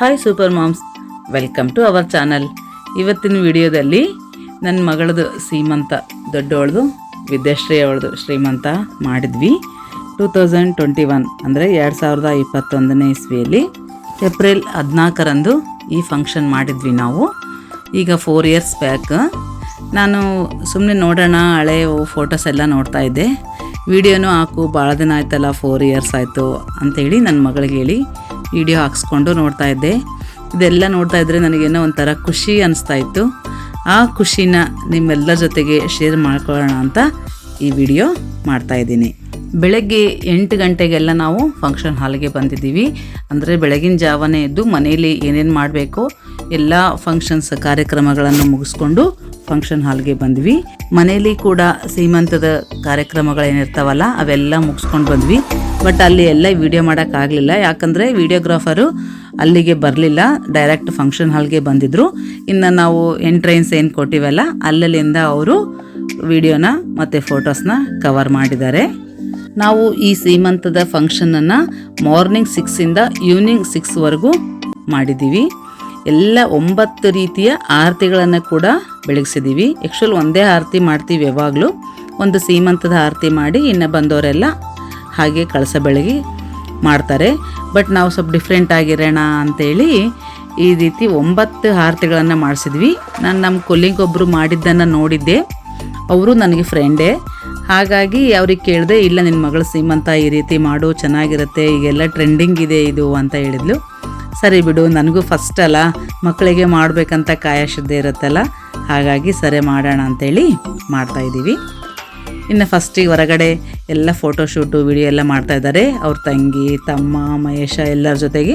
Hi super moms welcome to our channel ಇವತ್ತಿನ ವಿಡಿಯೋದಲ್ಲಿ ನನ್ನ ಮಗಳದು ಸೀಮಂತ ದೊಡ್ಡವಳದು ವಿದ್ಯಾಶ್ರೀ ಅವಳದು ಶ್ರೀಮಂತ ಮಾಡಿದ್ವಿ. ಟೂ ತೌಸಂಡ್ ಟ್ವೆಂಟಿ ಒನ್ ಅಂದರೆ ಎರಡು ಸಾವಿರದ ಇಪ್ಪತ್ತೊಂದನೇ ಇಸ್ವಿಯಲ್ಲಿ ಏಪ್ರಿಲ್ ಹದಿನಾಲ್ಕರಂದು ಈ ಫಂಕ್ಷನ್ ಮಾಡಿದ್ವಿ ನಾವು. ಈಗ ಫೋರ್ ಇಯರ್ಸ್ ಬ್ಯಾಕ್ ನಾನು ಸುಮ್ಮನೆ ನೋಡೋಣ, ಹಳೆ ಫೋಟೋಸ್ ಎಲ್ಲ ನೋಡ್ತಾ ಇದ್ದೆ. ವಿಡಿಯೋನೂ ಹಾಕು ಭಾಳ ದಿನ ಆಯ್ತಲ್ಲ ಫೋರ್ ಇಯರ್ಸ್ ಆಯಿತು ಅಂತೇಳಿ ನನ್ನ ಮಗಳಿಗೆ ಹೇಳಿ ವಿಡಿಯೋ ಹಾಕ್ಸ್ಕೊಂಡು ನೋಡ್ತಾ ಇದ್ದೆ. ಇದೆಲ್ಲ ನೋಡ್ತಾ ಇದ್ದರೆ ನನಗೇನೋ ಒಂಥರ ಖುಷಿ ಅನಿಸ್ತಾ ಇತ್ತು. ಆ ಖುಷಿನ ನಿಮ್ಮೆಲ್ಲರ ಜೊತೆಗೆ ಶೇರ್ ಮಾಡ್ಕೊಳ್ಳೋಣ ಅಂತ ಈ ವಿಡಿಯೋ ಮಾಡ್ತಾ ಇದ್ದೀನಿ. ಬೆಳಗ್ಗೆ ಎಂಟು ಗಂಟೆಗೆಲ್ಲ ನಾವು ಫಂಕ್ಷನ್ ಹಾಲ್ಗೆ ಬಂದಿದ್ದೀವಿ. ಅಂದರೆ ಬೆಳಗಿನ ಜಾವನೇ ಎದ್ದು ಮನೆಯಲ್ಲಿ ಏನೇನು ಮಾಡಬೇಕು ಎಲ್ಲ ಫಂಕ್ಷನ್ಸ್ ಕಾರ್ಯಕ್ರಮಗಳನ್ನು ಮುಗಿಸ್ಕೊಂಡು ಫಂಕ್ಷನ್ ಹಾಲ್ಗೆ ಬಂದ್ವಿ. ಮನೆಯಲ್ಲಿ ಕೂಡ ಸೀಮಂತದ ಕಾರ್ಯಕ್ರಮಗಳೇನಿರ್ತಾವಲ್ಲ, ಅವೆಲ್ಲ ಮುಗಿಸ್ಕೊಂಡು ಬಂದ್ವಿ. ಬಟ್ ಅಲ್ಲಿ ಎಲ್ಲ ವಿಡಿಯೋ ಮಾಡೋಕ್ಕಾಗಲಿಲ್ಲ ಯಾಕಂದರೆ ವಿಡಿಯೋಗ್ರಾಫರು ಅಲ್ಲಿಗೆ ಬರಲಿಲ್ಲ. ಡೈರೆಕ್ಟ್ ಫಂಕ್ಷನ್ ಹಾಲ್ಗೆ ಬಂದಿದ್ರು. ಇನ್ನು ನಾವು ಎಂಟ್ರೆನ್ಸ್ ಏನು ಕೊಟ್ಟಿವಲ್ಲ, ಅಲ್ಲಲ್ಲಿಂದ ಅವರು ವಿಡಿಯೋನ ಮತ್ತು ಫೋಟೋಸ್ನ ಕವರ್ ಮಾಡಿದ್ದಾರೆ. ನಾವು ಈ ಸೀಮಂತದ ಫಂಕ್ಷನನ್ನು ಮಾರ್ನಿಂಗ್ ಸಿಕ್ಸಿಂದ ಈವ್ನಿಂಗ್ ಸಿಕ್ಸ್ವರೆಗೂ ಮಾಡಿದ್ದೀವಿ ಎಲ್ಲ ಒಂಬತ್ತು ರೀತಿಯ ಆರತಿಗಳನ್ನು ಕೂಡ ಬೆಳಗಿಸಿದ್ದೀವಿ ಆ್ಯಕ್ಚುಲ್ ಒಂದೇ ಆರತಿ ಮಾಡ್ತೀವಿ ಯಾವಾಗಲೂ. ಒಂದು ಸೀಮಂತದ ಆರತಿ ಮಾಡಿ ಇನ್ನು ಬಂದವರೆಲ್ಲ ಹಾಗೆ ಕಳಸ ಬೆಳಗಿ ಮಾಡ್ತಾರೆ. ಬಟ್ ನಾವು ಸ್ವಲ್ಪ ಡಿಫ್ರೆಂಟ್ ಆಗಿರೋಣ ಅಂತೇಳಿ ಈ ರೀತಿ ಒಂಬತ್ತು ಆರತಿಗಳನ್ನು ಮಾಡಿಸಿದ್ವಿ. ನಾನು ನಮ್ಮ ಕೊಲ್ಲಿಗೊಬ್ಬರು ಮಾಡಿದ್ದನ್ನು ನೋಡಿದ್ದೆ. ಅವರು ನನಗೆ ಫ್ರೆಂಡೇ ಹಾಗಾಗಿ ಅವ್ರಿಗೆ ಕೇಳಿದೆ, ಇಲ್ಲ ನಿನ್ನ ಮಗಳು ಸೀಮಂತ ಈ ರೀತಿ ಮಾಡು, ಚೆನ್ನಾಗಿರುತ್ತೆ, ಈಗೆಲ್ಲ ಟ್ರೆಂಡಿಂಗ್ ಇದೆ ಇದು ಅಂತ ಹೇಳಿದ್ಲು. ಸರಿ ಬಿಡು, ನನಗೂ ಫಸ್ಟ್ ಅಲ್ಲ, ಮಕ್ಕಳಿಗೆ ಮಾಡಬೇಕಂತ ಕಾಯಶುದ್ಧ ಇರುತ್ತಲ್ಲ, ಹಾಗಾಗಿ ಸರಿ ಮಾಡೋಣ ಅಂತೇಳಿ ಮಾಡ್ತಾಯಿದ್ದೀವಿ ಇನ್ನು ಫಸ್ಟಿಗೆ ಹೊರಗಡೆ ಎಲ್ಲ ಫೋಟೋಶೂಟು ವಿಡಿಯೋ ಎಲ್ಲ ಮಾಡ್ತಾ ಇದ್ದಾರೆ. ಅವ್ರ ತಂಗಿ, ತಮ್ಮ, ಮಹೇಶ ಎಲ್ಲರ ಜೊತೆಗೆ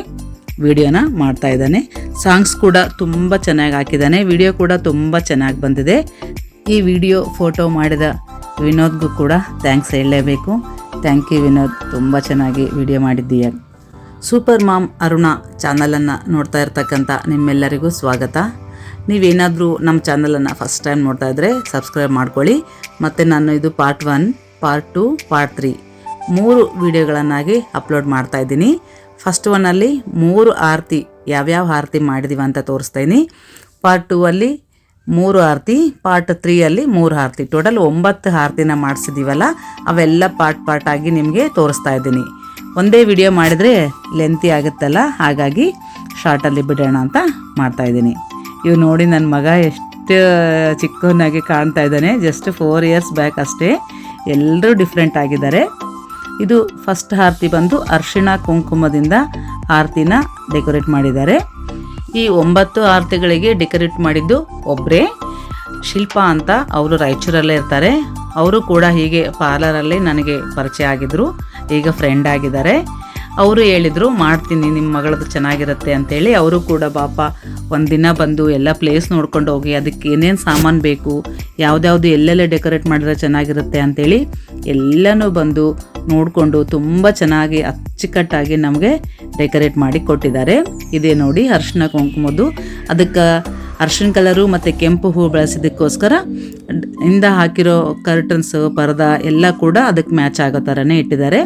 ವಿಡಿಯೋನ ಮಾಡ್ತಾ ಇದ್ದಾನೆ. ಸಾಂಗ್ಸ್ ಕೂಡ ತುಂಬ ಚೆನ್ನಾಗಿ ಹಾಕಿದ್ದಾನೆ. ವಿಡಿಯೋ ಕೂಡ ತುಂಬ ಚೆನ್ನಾಗಿ ಬಂದಿದೆ. ಈ ವಿಡಿಯೋ ಫೋಟೋ ಮಾಡಿದ ವಿನೋದ್ಗೂ ಕೂಡ ಥ್ಯಾಂಕ್ಸ್ ಹೇಳಲೇಬೇಕು. Thank you Vinod. ತುಂಬ ಚೆನ್ನಾಗಿ ವಿಡಿಯೋ ಮಾಡಿದ್ದೀಯ. ಸೂಪರ್ ಮಾಮ್ ಅರುಣ ಚಾನಲನ್ನು ನೋಡ್ತಾ ಇರ್ತಕ್ಕಂಥ ನಿಮ್ಮೆಲ್ಲರಿಗೂ ಸ್ವಾಗತ. ನೀವೇನಾದರೂ ನಮ್ಮ ಚಾನಲನ್ನು ಫಸ್ಟ್ ಟೈಮ್ ನೋಡ್ತಾ ಇದ್ದರೆ ಸಬ್ಸ್ಕ್ರೈಬ್ ಮಾಡ್ಕೊಳ್ಳಿ. ಮತ್ತು ನಾನು ಇದು part one part two part three ಮೂರು ವಿಡಿಯೋಗಳನ್ನಾಗಿ ಅಪ್ಲೋಡ್ ಮಾಡ್ತಾ ಇದ್ದೀನಿ. ಫಸ್ಟ್ ಒನ್ನಲ್ಲಿ ಮೂರು ಆರತಿ, ಯಾವ್ಯಾವ ಆರತಿ ಮಾಡಿದೀವಿ ಅಂತ ತೋರಿಸ್ತಾ ಇದ್ದೀನಿ. ಪಾರ್ಟ್ ಟೂ ಅಲ್ಲಿ ಮೂರು ಆರತಿ ಪಾರ್ಟ್ ತ್ರೀಯಲ್ಲಿ ಮೂರು ಆರತಿ. ಟೋಟಲ್ ಒಂಬತ್ತು ಆರತಿನ ಮಾಡಿಸಿದ್ದೀವಲ್ಲ ಅವೆಲ್ಲ ಪಾರ್ಟ್ ಪಾರ್ಟ್ ಆಗಿ ನಿಮಗೆ ತೋರಿಸ್ತಾ ಇದ್ದೀನಿ. ಒಂದೇ ವಿಡಿಯೋ ಮಾಡಿದರೆ ಲೆಂತಿ ಆಗುತ್ತಲ್ಲ, ಹಾಗಾಗಿ ಶಾರ್ಟಲ್ಲಿ ಬಿಡೋಣ ಅಂತ ಮಾಡ್ತಾ ಇದ್ದೀನಿ. ಇವು ನೋಡಿ ನನ್ನ ಮಗ ಎಷ್ಟು ಚಿಕ್ಕವನಾಗಿ ಕಾಣ್ತಾ ಇದ್ದಾನೆ. ಜಸ್ಟ್ ಫೋರ್ ಇಯರ್ಸ್ ಬ್ಯಾಕ್ ಅಷ್ಟೇ. ಎಲ್ಲರೂ ಡಿಫ್ರೆಂಟ್ ಆಗಿದ್ದಾರೆ. ಇದು ಫಸ್ಟ್ ಆರತಿ ಬಂದು ಅರ್ಶಿಣ ಕುಂಕುಮದಿಂದ ಆರತಿನ ಡೆಕೋರೇಟ್ ಮಾಡಿದ್ದಾರೆ. ಈ ಒಂಬತ್ತು ಆರತಿಗಳಿಗೆ ಡೆಕೋರೇಟ್ ಮಾಡಿದ್ದು ಒಬ್ಬರೇ ಶಿಲ್ಪ ಅಂತ ಅವರು ರಾಯಚೂರಲ್ಲೇ ಇರ್ತಾರೆ. ಅವರು ಕೂಡ ಹೀಗೆ ಪಾರ್ಲರಲ್ಲಿ ನನಗೆ ಪರಿಚಯ ಆಗಿದ್ರು. ಈಗ ಫ್ರೆಂಡ್ ಆಗಿದ್ದಾರೆ. ಅವರು ಹೇಳಿದರು, ಮಾಡ್ತೀನಿ ನಿಮ್ಮ ಮಗಳದು ಚೆನ್ನಾಗಿರುತ್ತೆ ಅಂತೇಳಿ ಅವರು ಕೂಡ, ಪಾಪ ಒಂದಿನ ಬಂದು ಎಲ್ಲ ಪ್ಲೇಸ್ ನೋಡ್ಕೊಂಡು ಹೋಗಿ, ಅದಕ್ಕೆ ಏನೇನು ಸಾಮಾನು ಬೇಕು, ಯಾವುದ್ಯಾವುದು ಎಲ್ಲೆಲ್ಲ ಡೆಕೋರೇಟ್ ಮಾಡಿದ್ರೆ ಚೆನ್ನಾಗಿರುತ್ತೆ ಅಂತೇಳಿ ಎಲ್ಲನೂ ಬಂದು ನೋಡಿಕೊಂಡು ತುಂಬ ಚೆನ್ನಾಗಿ ಅಚ್ಚುಕಟ್ಟಾಗಿ ನಮಗೆ ಡೆಕೋರೇಟ್ ಮಾಡಿ ಕೊಟ್ಟಿದ್ದಾರೆ. ಇದೇ ನೋಡಿ ಅರ್ಶಿನ ಕುಂಕುಮದ್ದು. ಅದಕ್ಕೆ ಅರ್ಶಿನ ಕಲರು ಮತ್ತು ಕೆಂಪು ಹೂ ಬಳಸಿದ್ದಕ್ಕೋಸ್ಕರ ಇಂದ ಹಾಕಿರೋ ಕರ್ಟನ್ಸ್ ಪರ್ದ ಎಲ್ಲ ಕೂಡ ಅದಕ್ಕೆ ಮ್ಯಾಚ್ ಆಗೋ ಥರನೇ ಇಟ್ಟಿದ್ದಾರೆ.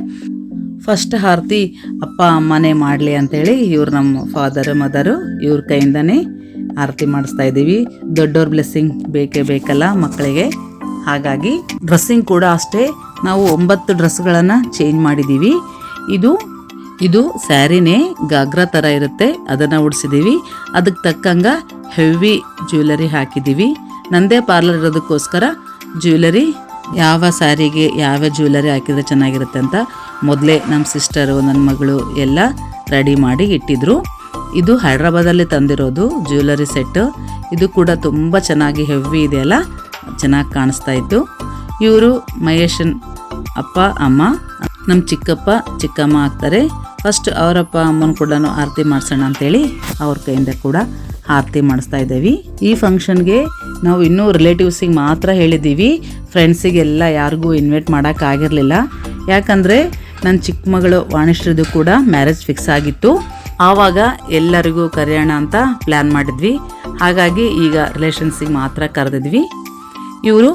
ಫಸ್ಟ್ ಹಾರತಿ ಅಪ್ಪ ಅಮ್ಮನೇ ಮಾಡಲಿ ಅಂತೇಳಿ ಇವ್ರು ನಮ್ಮ ಫಾದರ್ ಮದರು ಇವ್ರ ಕೈಯಿಂದನೇ ಆರತಿ ಮಾಡಿಸ್ತಾ ಇದ್ದೀವಿ. ದೊಡ್ಡವ್ರ ಬ್ಲೆಸ್ಸಿಂಗ್ ಬೇಕೇ ಬೇಕಲ್ಲ ಮಕ್ಕಳಿಗೆ. ಹಾಗಾಗಿ ಡ್ರೆಸ್ಸಿಂಗ್ ಕೂಡ ಅಷ್ಟೇ, ನಾವು ಒಂಬತ್ತು ಡ್ರೆಸ್ಗಳನ್ನು ಚೇಂಜ್ ಮಾಡಿದ್ದೀವಿ. ಇದು ಇದು ಸ್ಯಾರಿನೇ ಗಾಗ್ರಾ ಥರ ಇರುತ್ತೆ, ಅದನ್ನು ಉಡಿಸಿದ್ದೀವಿ. ಅದಕ್ಕೆ ತಕ್ಕಂಗೆ ಹೆವಿ ಜ್ಯುವೆಲರಿ ಹಾಕಿದ್ದೀವಿ. ನಂದೇ ಪಾರ್ಲರ್ ಇರೋದಕ್ಕೋಸ್ಕರ ಜ್ಯುವೆಲರಿ ಯಾವ ಸ್ಯಾರಿಗೆ ಯಾವ ಜ್ಯುವೆಲರಿ ಹಾಕಿದರೆ ಚೆನ್ನಾಗಿರುತ್ತೆ ಅಂತ ಮೊದಲೇ ನಮ್ಮ ಸಿಸ್ಟರು ನನ್ನ ಮಗಳು ಎಲ್ಲ ರೆಡಿ ಮಾಡಿ ಇಟ್ಟಿದ್ರು. ಇದು ಹೈದ್ರಾಬಾದಲ್ಲಿ ತಂದಿರೋದು ಜ್ಯುವೆಲರಿ ಸೆಟ್ಟು ಇದು ಕೂಡ ತುಂಬ ಚೆನ್ನಾಗಿ ಹೆವಿ ಇದೆಯಲ್ಲ ಚೆನ್ನಾಗಿ ಕಾಣಿಸ್ತಾ ಇತ್ತು. ಇವರು ಮಹೇಶನ್ ಅಪ್ಪ, ಅಮ್ಮ ನಮ್ಮ ಚಿಕ್ಕಪ್ಪ, ಚಿಕ್ಕಮ್ಮ ಆಗ್ತಾರೆ. ಫಸ್ಟ್ ಅವರಪ್ಪ ಅಮ್ಮನ ಕೂಡ ಆರತಿ ಮಾಡಿಸೋಣ ಅಂತೇಳಿ ಅವ್ರ ಕೈಯಿಂದ ಕೂಡ ಆರತಿ ಮಾಡಿಸ್ತಾ ಇದ್ದೀವಿ. ಈ ಫಂಕ್ಷನ್ಗೆ ನಾವು ಇನ್ನೂ ರಿಲೇಟಿವ್ಸಿಗೆ ಮಾತ್ರ ಹೇಳಿದ್ದೀವಿ. ಫ್ರೆಂಡ್ಸಿಗೆಲ್ಲ ಯಾರಿಗೂ ಇನ್ವೈಟ್ ಮಾಡೋಕ್ಕಾಗಿರಲಿಲ್ಲ ಯಾಕಂದರೆ ನನ್ನ ಚಿಕ್ಕ ಮಗಳು ವಾಣಿಶ್ರದ್ದು ಕೂಡ ಮ್ಯಾರೇಜ್ ಫಿಕ್ಸ್ ಆಗಿತ್ತು. ಆವಾಗ ಎಲ್ಲರಿಗೂ ಕರೆಯೋಣ ಅಂತ ಪ್ಲ್ಯಾನ್ ಮಾಡಿದ್ವಿ. ಹಾಗಾಗಿ ಈಗ ರಿಲೇಷನ್ಸಿಗೆ ಮಾತ್ರ ಕರೆದಿದ್ವಿ. ಇವರು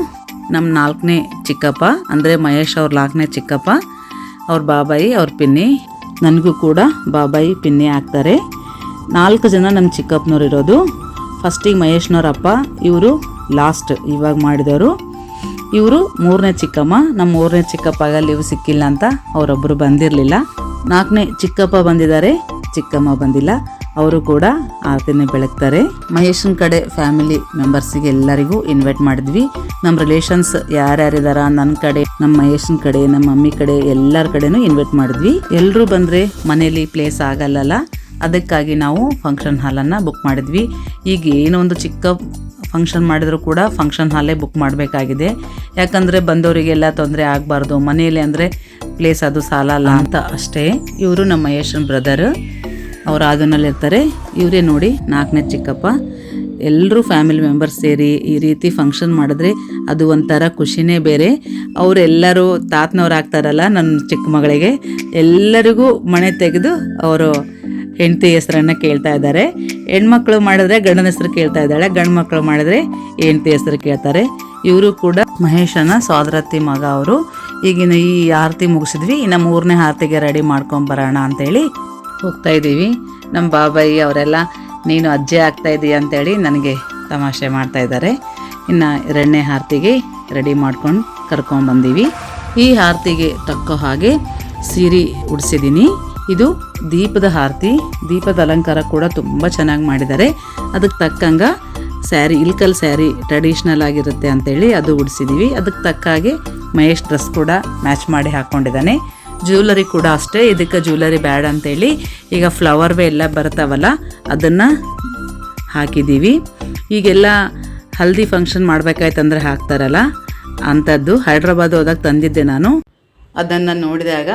ನಮ್ಮ ನಾಲ್ಕನೇ ಚಿಕ್ಕಪ್ಪ, ಅಂದರೆ ಮಹೇಶ್ ಅವ್ರ ನಾಲ್ಕನೇ ಚಿಕ್ಕಪ್ಪ, ಅವ್ರ ಬಾಬಾಯಿ, ಅವ್ರ ಪಿನ್ನಿ. ನನಗೂ ಕೂಡ ಬಾಬಾಯಿ, ಪಿನ್ನಿ ಆಗ್ತಾರೆ. ನಾಲ್ಕು ಜನ ನಮ್ಮ ಚಿಕ್ಕಪ್ಪನವ್ರು ಇರೋದು. ಫಸ್ಟಿಗೆ ಮಹೇಶ್ನವ್ರ ಅಪ್ಪ, ಇವರು ಲಾಸ್ಟ್ ಇವಾಗ ಮಾಡಿದವರು. ಇವರು ಮೂರನೇ ಚಿಕ್ಕಮ್ಮ. ನಮ್ಮ ಮೂರನೇ ಚಿಕ್ಕಪ್ಪಗ ಲೀವ್ ಸಿಕ್ಕಿಲ್ಲ ಅಂತ ಅವರೊಬ್ಬರು ಬಂದಿರಲಿಲ್ಲ. ನಾಲ್ಕನೇ ಚಿಕ್ಕಪ್ಪ ಬಂದಿದ್ದಾರೆ, ಚಿಕ್ಕಮ್ಮ ಬಂದಿಲ್ಲ. ಅವರು ಕೂಡ ಆರತಿನೇ ಬೆಳಗ್ತಾರೆ. ಮಹೇಶನ ಕಡೆ ಫ್ಯಾಮಿಲಿ ಮೆಂಬರ್ಸಿಗೆ ಎಲ್ಲರಿಗೂ ಇನ್ವೈಟ್ ಮಾಡಿದ್ವಿ. ನಮ್ಮ ರಿಲೇಷನ್ಸ್ ಯಾರ್ಯಾರಿದಾರ ನನ್ನ ಕಡೆ ನಮ್ಮ ಮಹೇಶನ ಕಡೆ ನಮ್ಮ ಮಮ್ಮಿ ಕಡೆ, ಎಲ್ಲರ ಕಡೆನೂ ಇನ್ವೈಟ್ ಮಾಡಿದ್ವಿ. ಎಲ್ಲರೂ ಬಂದರೆ ಮನೇಲಿ ಪ್ಲೇಸ್ ಆಗಲ್ಲಲ್ಲ? ಅದಕ್ಕಾಗಿ ನಾವು ಫಂಕ್ಷನ್ ಹಾಲನ್ನು ಬುಕ್ ಮಾಡಿದ್ವಿ. ಈಗ ಏನೋ ಒಂದು ಚಿಕ್ಕ ಫಂಕ್ಷನ್ ಮಾಡಿದರೂ ಕೂಡ ಫಂಕ್ಷನ್ ಹಾಲೇ ಬುಕ್ ಮಾಡಬೇಕಾಗಿದೆ. ಯಾಕಂದರೆ ಬಂದವರಿಗೆಲ್ಲ ತೊಂದರೆ ಆಗಬಾರ್ದು. ಮನೆಯಲ್ಲಿ ಅಂದರೆ ಪ್ಲೇಸ್ ಅದು ಸಾಲಲ್ಲ ಅಂತ ಅಷ್ಟೇ. ಇವರು ನಮ್ಮ ಯಶನ್ ಬ್ರದರ್ ಅವರು ಆದನಲ್ಲಿ ಇರ್ತಾರೆ. ಇವರೇ ನೋಡಿ ನಾಲ್ಕನೇ ಚಿಕ್ಕಪ್ಪ. ಎಲ್ಲರೂ ಫ್ಯಾಮಿಲಿ ಮೆಂಬರ್ಸ್ ಸೇರಿ ಈ ರೀತಿ ಫಂಕ್ಷನ್ ಮಾಡಿದ್ರೆ ಅದು ಒಂಥರ ಖುಷಿನೇ ಬೇರೆ. ಅವರೆಲ್ಲರೂ ತಾತನವ್ರು ಆಗ್ತಾರಲ್ಲ ನನ್ನ ಚಿಕ್ಕ ಮಗಳಿಗೆ. ಎಲ್ಲರಿಗೂ ಮಣೆ ತೆಗೆದು ಅವರು ಹೆಂಡತಿ ಹೆಸರನ್ನು ಕೇಳ್ತಾ ಇದ್ದಾರೆ. ಹೆಣ್ಮಕ್ಳು ಮಾಡಿದ್ರೆ ಗಂಡನ ಹೆಸರು ಕೇಳ್ತಾ ಇದ್ದಾಳೆ ಗಂಡು ಮಕ್ಕಳು ಮಾಡಿದ್ರೆ ಹೆಂಡತಿ ಹೆಸರು ಕೇಳ್ತಾರೆ. ಇವರು ಕೂಡ ಮಹೇಶನ ಸೋದರತ್ತಿ ಮಗ ಅವರು. ಈಗಿನ ಈ ಆರತಿ ಮುಗಿಸಿದ್ವಿ, ಇನ್ನು ಮೂರನೇ ಆರತಿಗೆ ರೆಡಿ ಮಾಡ್ಕೊಂಬರೋಣ ಅಂತೇಳಿ ಹೋಗ್ತಾ ಇದ್ದೀವಿ. ನಮ್ಮ ಬಾಬಾಯಿ ಅವರೆಲ್ಲ, ನೀನು ಅಜ್ಜೆ ಆಗ್ತಾ ಇದೀಯ ಅಂತೇಳಿ ನನಗೆ ತಮಾಷೆ ಮಾಡ್ತಾ ಇದ್ದಾರೆ. ಇನ್ನು ಎರಡನೇ ಆರತಿಗೆ ರೆಡಿ ಮಾಡ್ಕೊಂಡು ಕರ್ಕೊಂಡು ಬಂದೀವಿ ಈ ಆರತಿಗೆ ತಕ್ಕ ಹಾಗೆ ಸೀರೆ ಉಡಿಸಿದ್ದೀನಿ. ಇದು ದೀಪದ ಆರತಿ, ದೀಪದ ಅಲಂಕಾರ ಕೂಡ ತುಂಬ ಚೆನ್ನಾಗಿ ಮಾಡಿದ್ದಾರೆ. ಅದಕ್ಕೆ ತಕ್ಕಂಗ ಸ್ಯಾರಿ, ಇಲ್ಕಲ್ ಸ್ಯಾರಿ ಟ್ರೆಡಿಷ್ನಲ್ ಆಗಿರುತ್ತೆ ಅಂತೇಳಿ ಅದು ಉಡಿಸಿದ್ದೀವಿ ಅದಕ್ಕೆ ತಕ್ಕ ಹಾಗೆ ಮಹೇಶ್ ಡ್ರೆಸ್ ಕೂಡ ಮ್ಯಾಚ್ ಮಾಡಿ ಹಾಕ್ಕೊಂಡಿದ್ದಾನೆ ಜ್ಯುವೆಲರಿ ಕೂಡ ಅಷ್ಟೇ, ಇದಕ್ಕೆ ಜ್ಯುವೆಲರಿ ಬ್ಯಾಡ್ ಅಂತೇಳಿ ಈಗ ಫ್ಲವರ್ ವೇ ಎಲ್ಲ ಬರ್ತಾವಲ್ಲ, ಅದನ್ನು ಹಾಕಿದ್ದೀವಿ ಈಗೆಲ್ಲ ಹಲ್ದಿ ಫಂಕ್ಷನ್ ಮಾಡಬೇಕಾಯ್ತಂದ್ರೆ ಹಾಕ್ತಾರಲ್ಲ, ಅಂಥದ್ದು ಹೈದ್ರಾಬಾದ್ ಹೋದಾಗ ತಂದಿದ್ದೆ ನಾನು. ಅದನ್ನು ನೋಡಿದಾಗ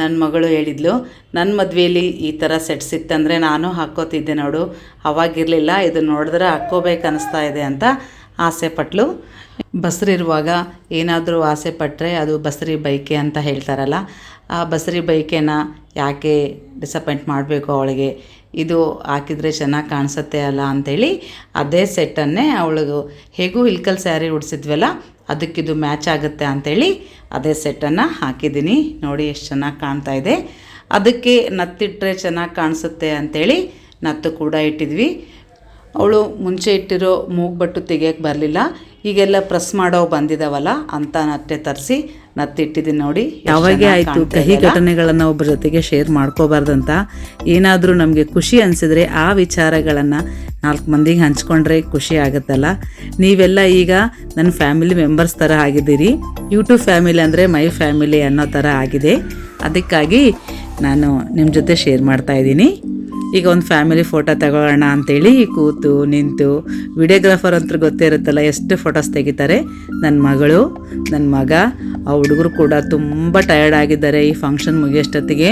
ನನ್ನ ಮಗಳು ಹೇಳಿದ್ಲು ನನ್ನ ಮದುವೆಯಲ್ಲಿ ಈ ಥರ ಸೆಟ್ಸ್ ಇತ್ತಂದರೆ ನಾನು ಹಾಕ್ಕೋತಿದ್ದೆ ನೋಡು, ಅವಾಗಿರಲಿಲ್ಲ ಇದು ನೋಡಿದ್ರೆ ಹಾಕ್ಕೋಬೇಕು ಅನ್ನಿಸ್ತಾ ಇದೆ ಅಂತ ಆಸೆ ಪಟ್ಲು. ಬಸ್ರಿರುವಾಗ ಏನಾದರೂ ಆಸೆ ಪಟ್ಟರೆ ಅದು ಬಸ್ರಿ ಬೈಕೆ ಅಂತ ಹೇಳ್ತಾರಲ್ಲ, ಆ ಬಸ್ರಿ ಬೈಕೆನ ಯಾಕೆ ಡಿಸಪಾಯಿಂಟ್ ಮಾಡಬೇಕು ಅವಳಿಗೆ? ಇದು ಹಾಕಿದರೆ ಚೆನ್ನಾಗಿ ಕಾಣಿಸುತ್ತೆ ಅಲ್ಲ ಅಂಥೇಳಿ ಅದೇ ಸೆಟ್ಟನ್ನೇ ಅವಳಿಗೂ ಹೇಗೂ ಹಿಲ್ಕಲ್ ಸ್ಯಾರಿ ಉಡಿಸಿದ್ವಲ್ಲ ಅದಕ್ಕಿದು ಮ್ಯಾಚ್ ಆಗುತ್ತೆ ಅಂಥೇಳಿ ಅದೇ ಸೆಟ್ಟನ್ನು ಹಾಕಿದ್ದೀನಿ. ನೋಡಿ ಎಷ್ಟು ಚೆನ್ನಾಗಿ ಕಾಣ್ತಾ ಇದೆ. ಅದಕ್ಕೆ ನತ್ತಿಟ್ಟರೆ ಚೆನ್ನಾಗಿ ಕಾಣಿಸುತ್ತೆ ಅಂಥೇಳಿ ನತ್ತು ಕೂಡ ಇಟ್ಟಿದ್ವಿ. ಅವಳು ಮುಂಚೆ ಇಟ್ಟಿರೋ ಮೂಗ್ಬಟ್ಟು ತೆಗಿಯೋಕ್ಕೆ ಬರಲಿಲ್ಲ. ಈಗೆಲ್ಲ ಪ್ರೆಸ್ ಮಾಡೋ ಬಂದಿದ್ದಾವಲ್ಲ ಅಂತ ನಟ್ಟೆ ತರಿಸಿ ನತ್ತಿಟ್ಟಿದ್ದೀನಿ ನೋಡಿ ಯಾವಾಗೆ ಆಯಿತು ಕಹಿ ಘಟನೆಗಳನ್ನು ಒಬ್ಬರ ಜೊತೆಗೆ ಶೇರ್ ಮಾಡ್ಕೋಬಾರ್ದಂತ ಏನಾದರೂ ನಮಗೆ ಖುಷಿ ಅನಿಸಿದ್ರೆ ಆ ವಿಚಾರಗಳನ್ನು ನಾಲ್ಕು ಮಂದಿಗೆ ಹಂಚ್ಕೊಂಡ್ರೆ ಖುಷಿ ಆಗುತ್ತಲ್ಲ? ನೀವೆಲ್ಲ ಈಗ ನನ್ನ ಫ್ಯಾಮಿಲಿ ಮೆಂಬರ್ಸ್ ಥರ ಆಗಿದ್ದೀರಿ. ಯೂಟ್ಯೂಬ್ ಫ್ಯಾಮಿಲಿ ಅಂದರೆ ಮೈ ಫ್ಯಾಮಿಲಿ ಅನ್ನೋ ಥರ ಆಗಿದೆ. ಅದಕ್ಕಾಗಿ ನಾನು ನಿಮ್ಮ ಜೊತೆ ಶೇರ್ ಮಾಡ್ತಾ ಇದ್ದೀನಿ. ಈಗ ಒಂದು ಫ್ಯಾಮಿಲಿ ಫೋಟೋ ತಗೊಳ್ಳೋಣ ಅಂತೇಳಿ ಕೂತು ನಿಂತು ವಿಡಿಯೋಗ್ರಾಫರ್ ಅಂತ ಗೊತ್ತೇ ಇರುತ್ತಲ್ಲ ಎಷ್ಟು ಫೋಟೋಸ್ ತೆಗಿತಾರೆ? ನನ್ನ ಮಗಳು ನನ್ನ ಮಗ, ಆ ಹುಡುಗರು ಕೂಡ ತುಂಬ ಟಯರ್ಡ್ ಆಗಿದ್ದಾರೆ ಈ ಫಂಕ್ಷನ್ ಮುಗಿಯೋಷ್ಟೊತ್ತಿಗೆ.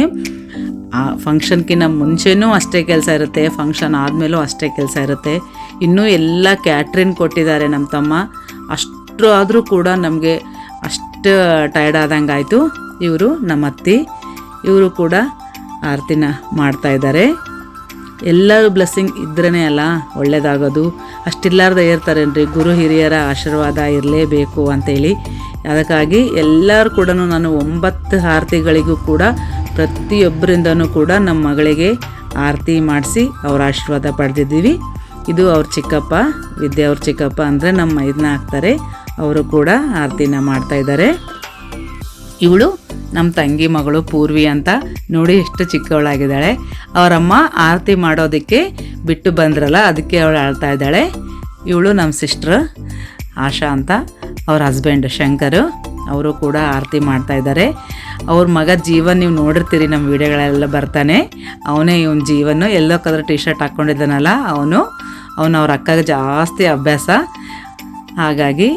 ಆ ಫಂಕ್ಷನ್ಕಿಂತ ಮುಂಚೆನೂ ಅಷ್ಟೇ ಕೆಲಸ ಇರುತ್ತೆ ಫಂಕ್ಷನ್ ಆದಮೇಲೂ ಅಷ್ಟೇ ಕೆಲಸ ಇರುತ್ತೆ. ಇನ್ನೂ ಎಲ್ಲ ಕ್ಯಾಟ್ರಿನ್ ಕೊಟ್ಟಿದ್ದಾರೆ ನಮ್ಮ ತಮ್ಮ. ಅಷ್ಟು ಆದರೂ ಕೂಡ ನಮಗೆ ಅಷ್ಟು ಟಯರ್ಡ್ ಆದಂಗೆ ಆಯಿತು. ಇವರು ನಮ್ಮ ಅತ್ತಿ. ಇವರು ಕೂಡ ಆರತಿನ ಮಾಡ್ತಾ ಇದ್ದಾರೆ. ಎಲ್ಲರೂ ಬ್ಲೆಸ್ಸಿಂಗ್ ಇದ್ರೇ ಅಲ್ಲ ಒಳ್ಳೆಯದಾಗೋದು ಅಷ್ಟಿಲ್ಲಾರ್ದೆ ಇರ್ತಾರೇನ್ರಿ? ಗುರು ಹಿರಿಯರ ಆಶೀರ್ವಾದ ಇರಲೇಬೇಕು ಅಂತೇಳಿ. ಅದಕ್ಕಾಗಿ ಎಲ್ಲರೂ ಕೂಡ ನಾನು ಒಂಬತ್ತು ಆರತಿಗಳಿಗೂ ಕೂಡ ಪ್ರತಿಯೊಬ್ಬರಿಂದನೂ ಕೂಡ ನಮ್ಮ ಮಗಳಿಗೆ ಆರತಿ ಮಾಡಿಸಿ ಅವ್ರ ಆಶೀರ್ವಾದ ಪಡೆದಿದ್ದೀವಿ. ಇದು ಅವ್ರ ಚಿಕ್ಕಪ್ಪ, ವಿದ್ಯೆ ಅವ್ರ ಚಿಕ್ಕಪ್ಪ ಅಂದರೆ ನಮ್ಮ ಇದನ್ನ ಹಾಕ್ತಾರೆ ಅವರು ಕೂಡ ಆರತಿನ ಮಾಡ್ತಾಯಿದ್ದಾರೆ ಇವಳು ನಮ್ಮ ತಂಗಿ ಮಗಳು ಪೂರ್ವಿ ಅಂತ ನೋಡಿ ಎಷ್ಟು ಚಿಕ್ಕವಳಾಗಿದ್ದಾಳೆ. ಅವರಮ್ಮ ಆರತಿ ಮಾಡೋದಕ್ಕೆ ಬಿಟ್ಟು ಬಂದ್ರಲ್ಲ, ಅದಕ್ಕೆ ಅವಳು ಆಳ್ತಾ ಇದ್ದಾಳೆ. ಇವಳು ನಮ್ಮ ಸಿಸ್ಟ್ರ್ ಆಶಾ ಅಂತ, ಅವ್ರ ಹಸ್ಬೆಂಡ್ ಶಂಕರ್. ಅವರು ಕೂಡ ಆರತಿ ಮಾಡ್ತಾ ಇದ್ದಾರೆ. ಅವ್ರ ಮಗ ಜೀವನ್ ನೀವು ನೋಡಿರ್ತೀರಿ, ನಮ್ಮ ವಿಡಿಯೋಗಳೆಲ್ಲ ಬರ್ತಾನೆ. ಅವನೇ ಇವನ್ ಜೀವನು ಎಲ್ಲೋ ಕಲರ್ ಟಿ ಶರ್ಟ್ ಹಾಕ್ಕೊಂಡಿದ್ದಾನಲ್ಲ ಅವನು. ಅವನು ಅವ್ರ ಅಕ್ಕಗೆ ಜಾಸ್ತಿ ಅಭ್ಯಾಸ. ಹಾಗಾಗಿ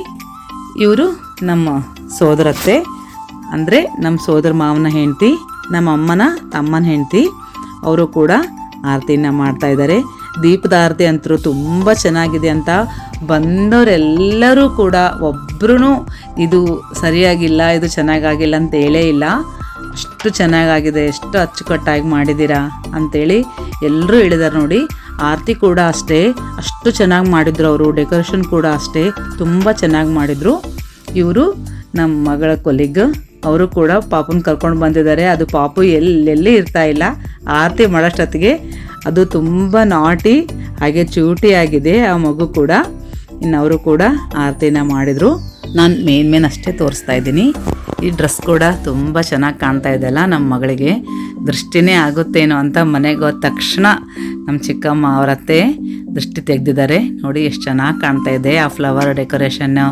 ಇವರು ನಮ್ಮ ಸೋದರತ್ತೆ. ಅಂದರೆ ನಮ್ಮ ಸೋದರ ಮಾವನ ಹೆಂಡತಿ, ನಮ್ಮ ಅಮ್ಮನ ತಮ್ಮನ ಹೆಂಡತಿ, ಅವರು ಕೂಡ ಆರತಿನ ಮಾಡ್ತಾ ಇದ್ದಾರೆ. ದೀಪದ ಆರತಿ ಅಂತರೂ ತುಂಬ ಚೆನ್ನಾಗಿದೆ ಅಂತ ಬಂದವರೆಲ್ಲರೂ ಕೂಡ ಒಬ್ಬರೂ ಇದು ಸರಿಯಾಗಿಲ್ಲ, ಇದು ಚೆನ್ನಾಗಾಗಿಲ್ಲ ಅಂತ ಹೇಳೇ ಇಲ್ಲ. ಅಷ್ಟು ಚೆನ್ನಾಗಾಗಿದೆ, ಎಷ್ಟು ಅಚ್ಚುಕಟ್ಟಾಗಿ ಮಾಡಿದ್ದೀರಾ ಅಂಥೇಳಿ ಎಲ್ಲರೂ ಹೇಳಿದಾರೆ ನೋಡಿ. ಆರತಿ ಕೂಡ ಅಷ್ಟೇ, ಅಷ್ಟು ಚೆನ್ನಾಗಿ ಮಾಡಿದ್ರು ಅವರು, ಡೆಕೋರೇಷನ್ ಕೂಡ ಅಷ್ಟೇ, ತುಂಬ ಚೆನ್ನಾಗಿ ಮಾಡಿದರು. ಇವರು ನಮ್ಮ ಮಗಳ ಕೊಲಿಗ್, ಅವರು ಕೂಡ ಪಾಪನ ಕರ್ಕೊಂಡು ಬಂದಿದ್ದಾರೆ. ಅದು ಪಾಪು ಎಲ್ಲೆಲ್ಲಿ ಇರ್ತಾ ಇಲ್ಲ. ಆರತಿ ಮಾಡೋಷ್ಟೊತ್ತಿಗೆ ಅದು ತುಂಬ ನಾಟಿ ಹಾಗೆ ಚೂಟಿ ಆಗಿದೆ, ಆ ಮಗು ಕೂಡ. ಇನ್ನು ಅವರು ಕೂಡ ಆರತಿನ ಮಾಡಿದರು. ನಾನು ಮೇನ್ ಮೇನ್ ಅಷ್ಟೇ ತೋರಿಸ್ತಾ ಇದ್ದೀನಿ. ಈ ಡ್ರೆಸ್ ಕೂಡ ತುಂಬ ಚೆನ್ನಾಗಿ ಕಾಣ್ತಾ ಇದೆಯಲ್ಲ ನಮ್ಮ ಮಗಳಿಗೆ. ದೃಷ್ಟಿನೇ ಆಗುತ್ತೇನೋ ಅಂತ ಮನೆಗೆ ಹೋದ ತಕ್ಷಣ ನಮ್ಮ ಚಿಕ್ಕಮ್ಮ ಅವರತ್ತೆ ದೃಷ್ಟಿ ತೆಗೆದಿದ್ದಾರೆ. ನೋಡಿ ಎಷ್ಟು ಚೆನ್ನಾಗಿ ಕಾಣ್ತಾ ಇದೆ ಆ ಫ್ಲವರ್ ಡೆಕೋರೇಷನ್ನು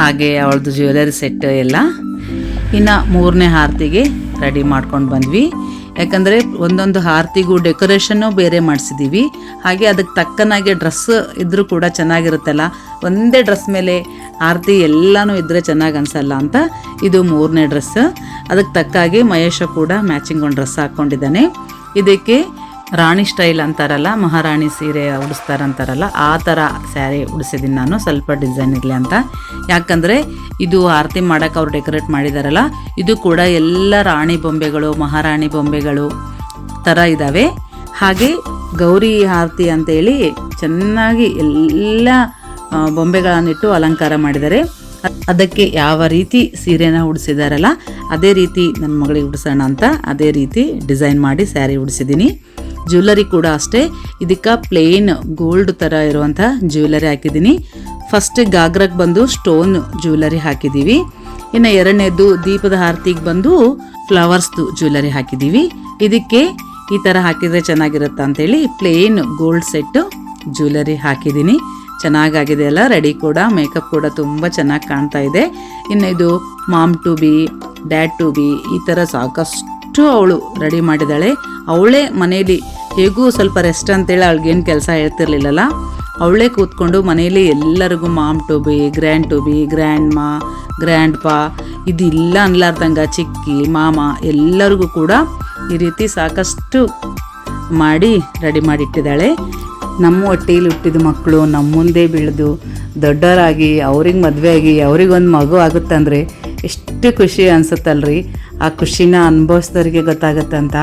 ಹಾಗೆ ಅವಳದು ಜ್ಯುವೆಲರಿ ಸೆಟ್ ಎಲ್ಲ. ಇನ್ನು ಮೂರನೇ ಆರತಿಗೆ ರೆಡಿ ಮಾಡ್ಕೊಂಡು ಬಂದ್ವಿ. ಯಾಕಂದರೆ ಒಂದೊಂದು ಆರತಿಗೂ ಡೆಕೋರೇಷನ್ನು ಬೇರೆ ಮಾಡಿಸಿದ್ದೀವಿ ಹಾಗೆ ಅದಕ್ಕೆ ತಕ್ಕನಾಗೆ ಡ್ರೆಸ್ ಇದ್ದರೂ ಕೂಡ ಚೆನ್ನಾಗಿರುತ್ತಲ್ಲ. ಒಂದೇ ಡ್ರೆಸ್ ಮೇಲೆ ಆರತಿ ಎಲ್ಲನೂ ಇದ್ದರೆ ಚೆನ್ನಾಗಿ ಅನಿಸಲ್ಲ ಅಂತ ಇದು ಮೂರನೇ ಡ್ರೆಸ್. ಅದಕ್ಕೆ ತಕ್ಕಾಗಿ ಮಹೇಶ ಕೂಡ ಮ್ಯಾಚಿಂಗ್ ಒಂದು ಡ್ರೆಸ್ ಹಾಕ್ಕೊಂಡಿದ್ದಾನೆ ಇದಕ್ಕೆ ರಾಣಿ ಸ್ಟೈಲ್ ಅಂತಾರಲ್ಲ, ಮಹಾರಾಣಿ ಸೀರೆ ಉಡಿಸ್ತಾರಂತಾರಲ್ಲ ಆ ಥರ ಸ್ಯಾರಿ ಉಡಿಸಿದ್ದೀನಿ ನಾನು, ಸ್ವಲ್ಪ ಡಿಸೈನ್ ಇರಲಿ ಅಂತ. ಯಾಕಂದರೆ ಇದು ಆರತಿ ಮಾಡೋಕ್ಕೆ ಅವ್ರು ಡೆಕೋರೇಟ್ ಮಾಡಿದಾರಲ್ಲ, ಇದು ಕೂಡ ಎಲ್ಲ ರಾಣಿ ಬೊಂಬೆಗಳು, ಮಹಾರಾಣಿ ಬೊಂಬೆಗಳು ಥರ ಇದ್ದಾವೆ ಹಾಗೆ ಗೌರಿ ಆರತಿ ಅಂತೇಳಿ ಚೆನ್ನಾಗಿ ಎಲ್ಲ ಬೊಂಬೆಗಳನ್ನಿಟ್ಟು ಅಲಂಕಾರ ಮಾಡಿದ್ದಾರೆ ಅದಕ್ಕೆ ಯಾವ ರೀತಿ ಸೀರೆನ ಉಡಿಸಿದಾರಲ್ಲ, ಅದೇ ರೀತಿ ನನ್ನ ಮಗಳಿಗೆ ಉಡಿಸೋಣ ಅಂತ, ಅದೇ ರೀತಿ ಡಿಸೈನ್ ಮಾಡಿ ಸ್ಯಾರಿ ಉಡಿಸಿದ್ದೀನಿ ಜ್ಯುವೆಲರಿ ಕೂಡ ಅಷ್ಟೇ. ಇದಕ್ಕೆ ಪ್ಲೇನ್ ಗೋಲ್ಡ್ ಥರ ಇರುವಂಥ ಜ್ಯುವೆಲರಿ ಹಾಕಿದ್ದೀನಿ. ಫಸ್ಟ್ ಗಾಗ್ರಕ್ಕೆ ಬಂದು ಸ್ಟೋನ್ ಜ್ಯುವೆಲರಿ ಹಾಕಿದ್ದೀವಿ ಇನ್ನು ಎರಡನೇದು ದೀಪದ ಆರತಿಗೆ ಬಂದು ಫ್ಲವರ್ಸ್ದು ಜ್ಯುವೆಲರಿ ಹಾಕಿದ್ದೀವಿ ಇದಕ್ಕೆ ಈ ಥರ ಹಾಕಿದರೆ ಚೆನ್ನಾಗಿರುತ್ತೆ ಅಂತೇಳಿ ಪ್ಲೇನ್ ಗೋಲ್ಡ್ ಸೆಟ್ಟು ಜ್ಯುವೆಲರಿ ಹಾಕಿದ್ದೀನಿ ಚೆನ್ನಾಗಾಗಿದೆ ಅಲ್ಲ ರೆಡಿ ಕೂಡ ಮೇಕಪ್ ಕೂಡ ತುಂಬ ಚೆನ್ನಾಗಿ ಕಾಣ್ತಾ ಇದೆ. ಇನ್ನು ಇದು mom to be dad to be ಈ ಥರ ಸಾಕಷ್ಟು ಅವಳು ರೆಡಿ ಮಾಡಿದಾಳೆ ಅವಳೇ ಮನೇಲಿ ಹೇಗೂ ಸ್ವಲ್ಪ ರೆಸ್ಟ್ ಅಂತೇಳಿ ಅವಳಿಗೇನು ಕೆಲಸ ಹೇಳ್ತಿರ್ಲಿಲ್ಲಲ್ಲ, ಅವಳೇ ಕೂತ್ಕೊಂಡು ಮನೇಲಿ ಎಲ್ಲರಿಗೂ mom to be grand to be grandma grandpa ಇದಿಲ್ಲ ಅನ್ಲಾರ್ದಂಗ ಚಿಕ್ಕಿ, ಮಾಮ ಎಲ್ಲರಿಗೂ ಕೂಡ ಈ ರೀತಿ ಸಾಕಷ್ಟು ಮಾಡಿ ರೆಡಿ ಮಾಡಿಟ್ಟಿದ್ದಾಳೆ. ನಮ್ಮ ಹೊಟ್ಟೆಯಲ್ಲಿ ಹುಟ್ಟಿದ ಮಕ್ಕಳು ನಮ್ಮ ಮುಂದೆ ಬೆಳೆದು ದೊಡ್ಡವರಾಗಿ, ಅವ್ರಿಗೆ ಮದುವೆ ಆಗಿ, ಅವ್ರಿಗೊಂದು ಮಗು ಆಗುತ್ತಂದರೆ ಎಷ್ಟು ಖುಷಿ ಅನ್ಸುತ್ತಲ್ರಿ. ಆ ಖುಷಿನ ಗೊತ್ತಾಗುತ್ತೆ ಅಂತ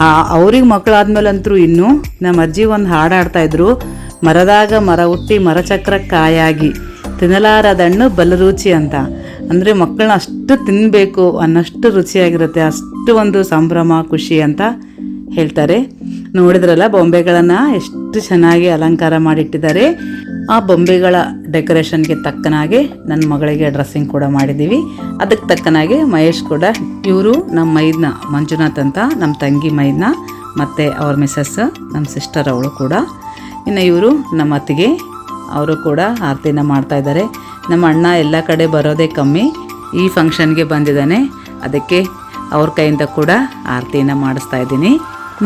ಆ, ಅವ್ರಿಗೆ ಮಕ್ಕಳಾದ್ಮೇಲಂತರೂ ಇನ್ನೂ ನಮ್ಮ ಅಜ್ಜಿ ಒಂದು ಹಾಡು ಹಾಡ್ತಾ ಇದ್ರು, ಮರದಾಗ ಮರ ಹುಟ್ಟಿ ಮರಚಕ್ರ ಕಾಯಾಗಿ ತಿನ್ನಲಾರದಣ್ಣು ಬಲರುಚಿ ಅಂತ. ಅಂದರೆ ಮಕ್ಕಳನ್ನ ಅಷ್ಟು ತಿನ್ನಬೇಕು ಅನ್ನಷ್ಟು ರುಚಿಯಾಗಿರುತ್ತೆ, ಅಷ್ಟು ಒಂದು ಸಂಭ್ರಮ, ಖುಷಿ ಅಂತ ಹೇಳ್ತಾರೆ. ನೋಡಿದ್ರಲ್ಲ, ಬೊಂಬೆಗಳನ್ನು ಎಷ್ಟು ಚೆನ್ನಾಗಿ ಅಲಂಕಾರ ಮಾಡಿಟ್ಟಿದ್ದಾರೆ. ಆ ಬೊಂಬೆಗಳ ಡೆಕೋರೇಷನ್ಗೆ ತಕ್ಕನಾಗೆ ನನ್ನ ಮಗಳಿಗೆ ಡ್ರೆಸ್ಸಿಂಗ್ ಕೂಡ ಮಾಡಿದ್ದೀವಿ. ಅದಕ್ಕೆ ತಕ್ಕನಾಗೆ ಮಹೇಶ್ ಕೂಡ ಇವರು ನಮ್ಮ ಮೈದ್ನ, ಮಂಜುನಾಥ್ ಅಂತ ನಮ್ಮ ತಂಗಿ ಮೈದ್ನ ಮತ್ತು ಅವ್ರ ಮಿಸ್ಸಸ್ ನಮ್ಮ ಸಿಸ್ಟರ್ ಅವಳು ಕೂಡ. ಇನ್ನು ಇವರು ನಮ್ಮ ಅತ್ತಿಗೆ, ಅವರು ಕೂಡ ಆರತಿನ ಮಾಡ್ತಾಯಿದ್ದಾರೆ ನಮ್ಮ ಅಣ್ಣ ಎಲ್ಲ ಕಡೆ ಬರೋದೇ ಕಮ್ಮಿ. ಈ ಫಂಕ್ಷನ್ಗೆ ಬಂದಿದ್ದಾನೆ. ಅದಕ್ಕೆ ಅವ್ರ ಕೈಯಿಂದ ಕೂಡ ಆರತಿನ ಮಾಡಿಸ್ತಾ ಇದ್ದೀನಿ.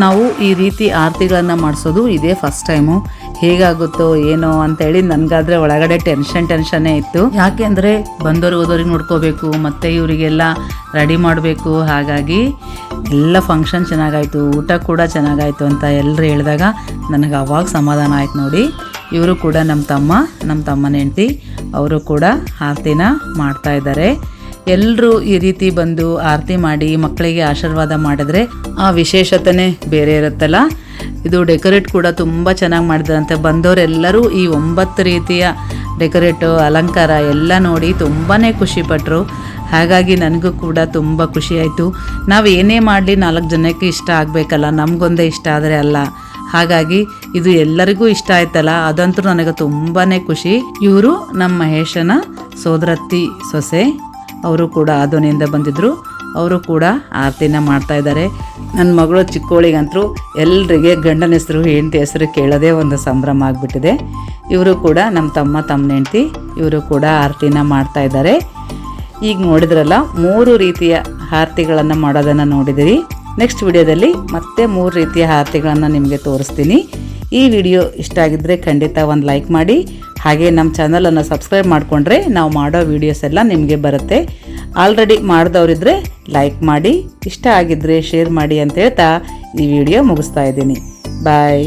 ನಾವು ಈ ರೀತಿ ಆರತಿಗಳನ್ನು ಮಾಡಿಸೋದು ಇದೇ ಫಸ್ಟ್ ಟೈಮು ಹೇಗಾಗುತ್ತೋ ಏನೋ ಅಂತ ಹೇಳಿ ನನ್ಗಾದ್ರೆ ಒಳಗಡೆ ಟೆನ್ಷನ್ ಟೆನ್ಷನ್ನೇ ಇತ್ತು. ಯಾಕೆಂದ್ರೆ ಬಂದೋರು ಹೋದವ್ರಿಗೆ ನೋಡ್ಕೋಬೇಕು, ಮತ್ತೆ ಇವರಿಗೆಲ್ಲ ರೆಡಿ ಮಾಡಬೇಕು. ಹಾಗಾಗಿ ಎಲ್ಲ ಫಂಕ್ಷನ್ ಚೆನ್ನಾಗಾಯಿತು, ಊಟ ಕೂಡ ಚೆನ್ನಾಗಾಯಿತು ಅಂತ ಎಲ್ಲರೂ ಹೇಳಿದಾಗ ನನಗೆ ಅವಾಗ ಸಮಾಧಾನ ಆಯ್ತು ನೋಡಿ. ಇವರು ಕೂಡ ನಮ್ಮ ತಮ್ಮ, ನಮ್ಮ ತಮ್ಮನ ಹೆಂಡತಿ, ಅವರು ಕೂಡ ಆರತಿನ ಮಾಡ್ತಾ ಇದ್ದಾರೆ. ಎಲ್ಲರೂ ಈ ರೀತಿ ಬಂದು ಆರತಿ ಮಾಡಿ ಮಕ್ಕಳಿಗೆ ಆಶೀರ್ವಾದ ಮಾಡಿದ್ರೆ ಆ ವಿಶೇಷತೆನೇ ಬೇರೆ ಇರುತ್ತಲ್ಲ. ಇದು ಡೆಕೋರೇಟ್ ಕೂಡ ತುಂಬ ಚೆನ್ನಾಗಿ ಮಾಡಿದ್ರಂತೆ. ಬಂದವರೆಲ್ಲರೂ ಈ ಒಂಬತ್ತು ರೀತಿಯ ಡೆಕೋರೇಟು, ಅಲಂಕಾರ ಎಲ್ಲ ನೋಡಿ ತುಂಬಾ ಖುಷಿಪಟ್ಟರು ಹಾಗಾಗಿ ನನಗೂ ಕೂಡ ತುಂಬ ಖುಷಿಯಾಯಿತು ನಾವು ಏನೇ ಮಾಡಲಿ ನಾಲ್ಕು ಜನಕ್ಕೆ ಇಷ್ಟ ಆಗಬೇಕಲ್ಲ, ನಮಗೊಂದೇ ಇಷ್ಟ ಆದರೆ ಅಲ್ಲ. ಹಾಗಾಗಿ ಇದು ಎಲ್ಲರಿಗೂ ಇಷ್ಟ ಆಯ್ತಲ್ಲ, ಅದಂತೂ ನನಗೆ ತುಂಬಾ ಖುಷಿ. ಇವರು ನಮ್ಮ ಮಹೇಶನ ಸೋದರತ್ತಿ ಸೊಸೆ, ಅವರು ಕೂಡ ಆದೋನಿಯಿಂದ ಬಂದಿದ್ದರು ಅವರು ಕೂಡ ಆರತಿನ ಮಾಡ್ತಾ ಇದ್ದಾರೆ. ನನ್ನ ಮಗಳು ಚಿಕ್ಕವಳಿಗಂತೂ ಎಲ್ರಿಗೆ ಗಂಡನ ಹೆಸರು, ಹೆಂಡತಿ ಹೆಸರು ಕೇಳೋದೇ ಒಂದು ಸಂಭ್ರಮ ಆಗಿಬಿಟ್ಟಿದೆ. ಇವರು ಕೂಡ ನಮ್ಮ ತಮ್ಮ ತಮ್ಮ ಹೆಂಡತಿ, ಇವರು ಕೂಡ ಆರತಿನ ಮಾಡ್ತಾ ಇದ್ದಾರೆ. ಈಗ ನೋಡಿದ್ರಲ್ಲ, ಮೂರು ರೀತಿಯ ಆರತಿಗಳನ್ನು ಮಾಡೋದನ್ನು ನೋಡಿದಿರಿ. ನೆಕ್ಸ್ಟ್ ವಿಡಿಯೋದಲ್ಲಿ ಮತ್ತೆ ಮೂರು ರೀತಿಯ ಆರತಿಗಳನ್ನು ನಿಮಗೆ ತೋರಿಸ್ತೀನಿ. ಈ ವಿಡಿಯೋ ಇಷ್ಟ ಆಗಿದ್ದರೆ ಖಂಡಿತ ಒಂದು ಲೈಕ್ ಮಾಡಿ. ಹಾಗೆ ನಮ್ಮ ಚಾನಲನ್ನು ಸಬ್ಸ್ಕ್ರೈಬ್ ಮಾಡಿಕೊಂಡ್ರೆ ನಾವು ಮಾಡೋ ವೀಡಿಯೋಸ್ ಎಲ್ಲ ನಿಮಗೆ ಬರುತ್ತೆ. ಆಲ್ರೆಡಿ ಮಾಡಿದವರಿದ್ದರೆ ಲೈಕ್ ಮಾಡಿ, ಇಷ್ಟ ಆಗಿದ್ದರೆ ಶೇರ್ ಮಾಡಿ ಅಂತ ಹೇಳ್ತಾ ಈ ವಿಡಿಯೋ ಮುಗಿಸ್ತಾ ಇದ್ದೀನಿ. ಬಾಯ್